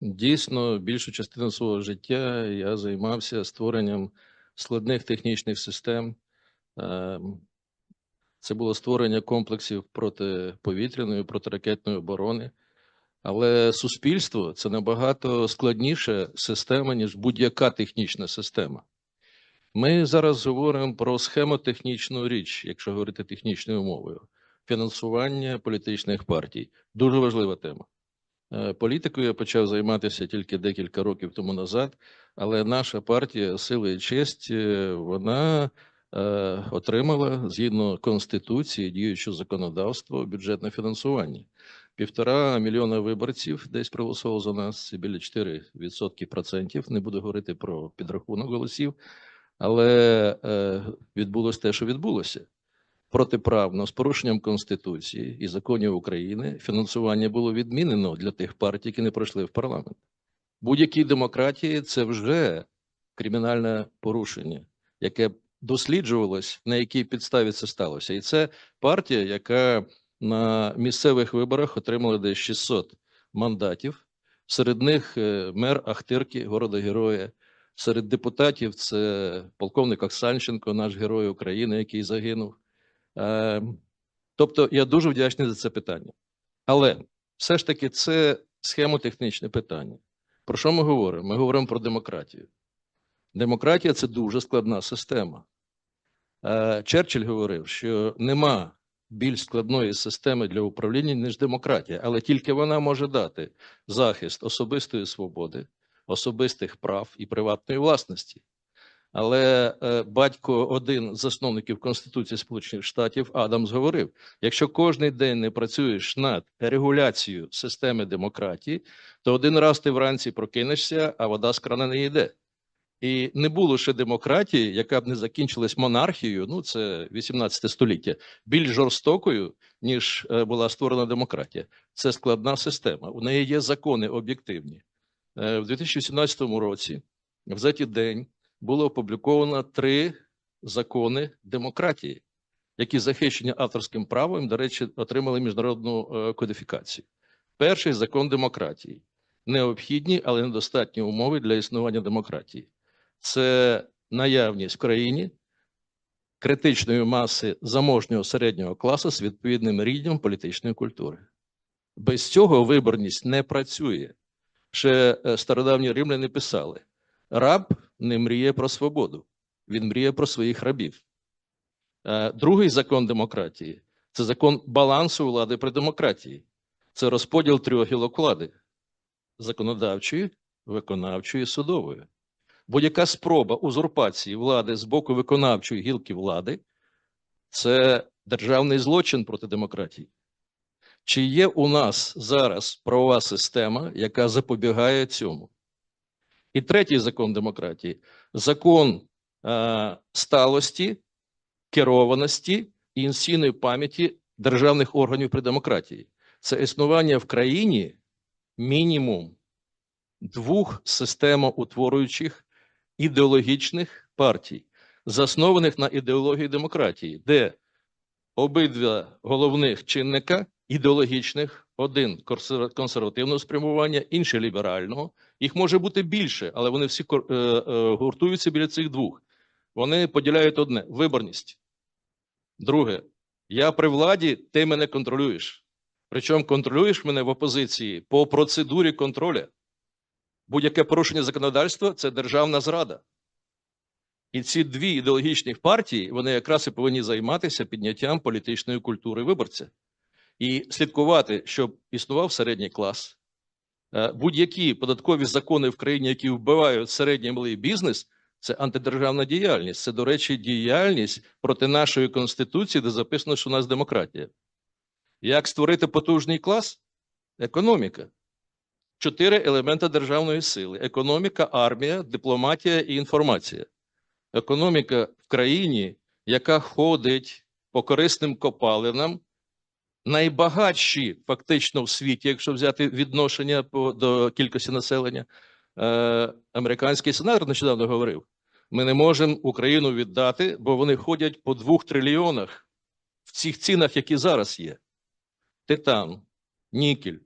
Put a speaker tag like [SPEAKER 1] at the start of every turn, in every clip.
[SPEAKER 1] Дійсно, більшу частину свого життя я займався створенням складних технічних систем. Ем, Це було створення комплексів протиповітряної, протиракетної оборони. Але суспільство це набагато складніша система, ніж будь-яка технічна система. Ми зараз говоримо про схемотехнічну річ, якщо говорити технічною мовою, фінансування політичних партій. Дуже важлива тема. Е, Політикою я почав займатися тільки декілька років тому назад, але наша партія Сила і честь е, вона е, отримала згідно конституції діючого законодавства бюджетне фінансування. Півтора мільйона виборців десь проголосувало за нас, біля 4% процентів. Не буду говорити про підрахунок голосів, але відбулося те, що відбулося протиправно з порушенням Конституції і законів України фінансування було відмінено для тих партій, які не пройшли в парламент. Будь-якій демократії це вже кримінальне порушення, яке досліджувалось, на якій підставі це сталося. І це партія, яка на місцевих виборах отримала десь 600 мандатів. Серед них е, мер Ахтирки, города Героя. Серед депутатів це полковник Оксанченко, наш герой України, який загинув. Е, Тобто я дуже вдячний за це питання. Але все ж таки це схемотехнічне питання. Про що ми говоримо? Ми говоримо про демократію. Демократія це дуже складна система. Е, Черчилль говорив, що нема більш складної системи для управління, ніж демократія, але тільки вона може дати захист особистої свободи, особистих прав і приватної власності. Але е, батько, один з засновників Конституції Сполучених Штатів, Адамс, говорив: якщо кожний день не працюєш над регуляцією системи демократії, то один раз ти вранці прокинешся, а вода з крана не йде. І не було ще демократії, яка б не закінчилась монархією, ну це 18 століття, більш жорстокою, ніж е, була створена демократія. Це складна система. У неї є закони об'єктивні. Е, В 2018 році, в за ті день, було опубліковано три закони демократії, які захищені авторським правом, до речі, отримали міжнародну е, кодифікацію. Перший закон демократії необхідні, але недостатні умови для існування демократії. Це наявність в країні критичної маси заможнього середнього класу з відповідним рівнем політичної культури. Без цього виборність не працює. Ще е, стародавні римляни писали: раб не мріє про свободу, він мріє про своїх рабів. Е, Другий закон демократії це закон балансу влади при демократії. Це розподіл трьох гілок влади законодавчої, виконавчої, судової. Будь-яка спроба узурпації влади з боку виконавчої гілки влади це державний злочин проти демократії. Чи є у нас зараз правова система, яка запобігає цьому? І третій закон демократії закон е, сталості, керованості і інституційної пам'яті державних органів при демократії. Це існування в країні мінімум двох системоутворюючих ідеологічних партій, заснованих на ідеології демократії, де обидва головних чинника ідеологічних, один консервативного спрямування, інший ліберального. Їх може бути більше, але вони всі е, е, гуртуються біля цих двох. Вони поділяють одне виборність. Друге, я при владі, ти мене контролюєш. Причому контролюєш мене в опозиції по процедурі контролю. Будь-яке порушення законодавства це державна зрада. І ці дві ідеологічні партії вони якраз і повинні займатися підняттям політичної культури виборця і слідкувати, щоб існував середній клас. Е, Будь-які податкові закони в країні, які вбивають середній малий бізнес, це антидержавна діяльність. Це, до речі, діяльність проти нашої конституції, де записано, що у нас демократія. Як створити потужний клас? Економіка. Чотири елементи державної сили: економіка, армія, дипломатія і інформація. Економіка в країні, яка ходить по корисним копалинам, найбагатші фактично в світі, якщо взяти відношення по, до кількості населення. Е, американський сенатор нещодавно говорив: ми не можемо Україну віддати, бо вони ходять по двох трильйонах в цих цінах, які зараз є: титан, нікель,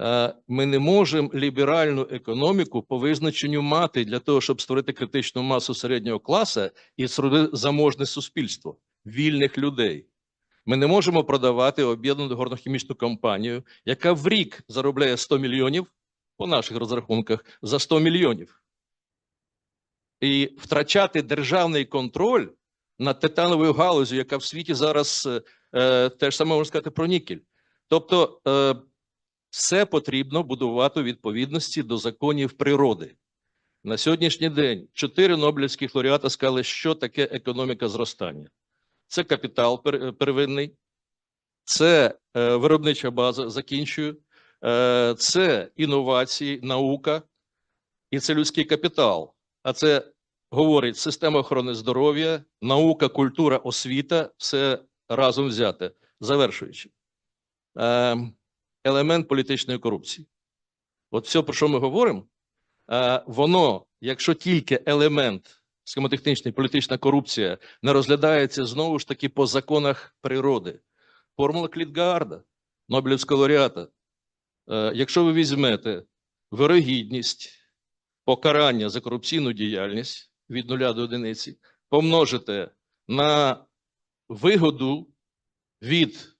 [SPEAKER 1] Е, Ми не можемо ліберальну економіку по визначенню мати для того, щоб створити критичну масу середнього класу і заможне суспільство вільних людей. Ми не можемо продавати об'єднану горнохімічну компанію, яка в рік заробляє 100 мільйонів по наших розрахунках за 100 мільйонів. І втрачати державний контроль над титановою галузю, яка в світі зараз е, е, теж саме можна сказати про нікель. Тобто, е, все потрібно будувати у відповідності до законів природи. На сьогоднішній день чотири Нобелівських лауреата сказали, що таке економіка зростання. Це капітал первинний, це е, виробнича база, закінчую, е, це інновації, наука і це людський капітал. А це говорить система охорони здоров'я, наука, культура, освіта все разом взяте. Завершуючи. Е, елемент політичної корупції. От все, про що ми говоримо, е, воно, якщо тільки елемент схемотехнічний, політична корупція не розглядається знову ж таки по законах природи. Формула Клітгаарда, Нобелівського лауреата. Е, якщо ви візьмете вирогідність покарання за корупційну діяльність від нуля до одиниці, помножите на вигоду від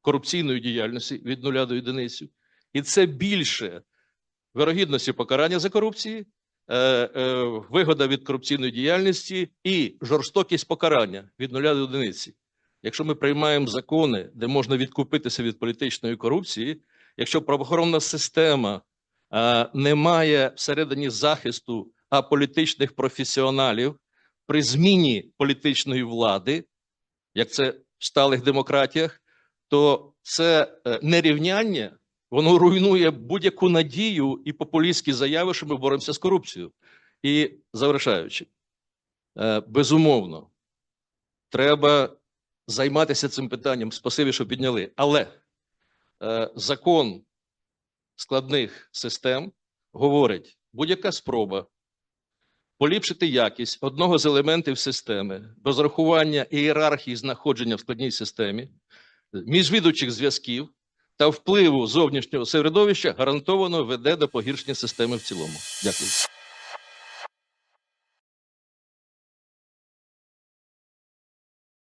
[SPEAKER 1] корупційної діяльності від нуля до одиниці, і це більше вирогідності покарання за корупції, вигода від корупційної діяльності і жорстокість покарання від нуля до одиниці. Якщо ми приймаємо закони, де можна відкупитися від політичної корупції, якщо правоохоронна система е, не має всередині захисту аполітичних професіоналів при зміні політичної влади, як це в сталих демократіях, то це е, нерівняння, воно руйнує будь-яку надію і популістські заяви, що ми боремося з корупцією. І завершаючи, е, безумовно, треба займатися цим питанням. Спасибі, що підняли. Але е, закон складних систем говорить, будь-яка спроба поліпшити якість одного з елементів системи без рахування ієрархії знаходження в складній системі, міжвідучих зв'язків та впливу зовнішнього середовища гарантовано веде до погіршення системи в цілому. Дякую.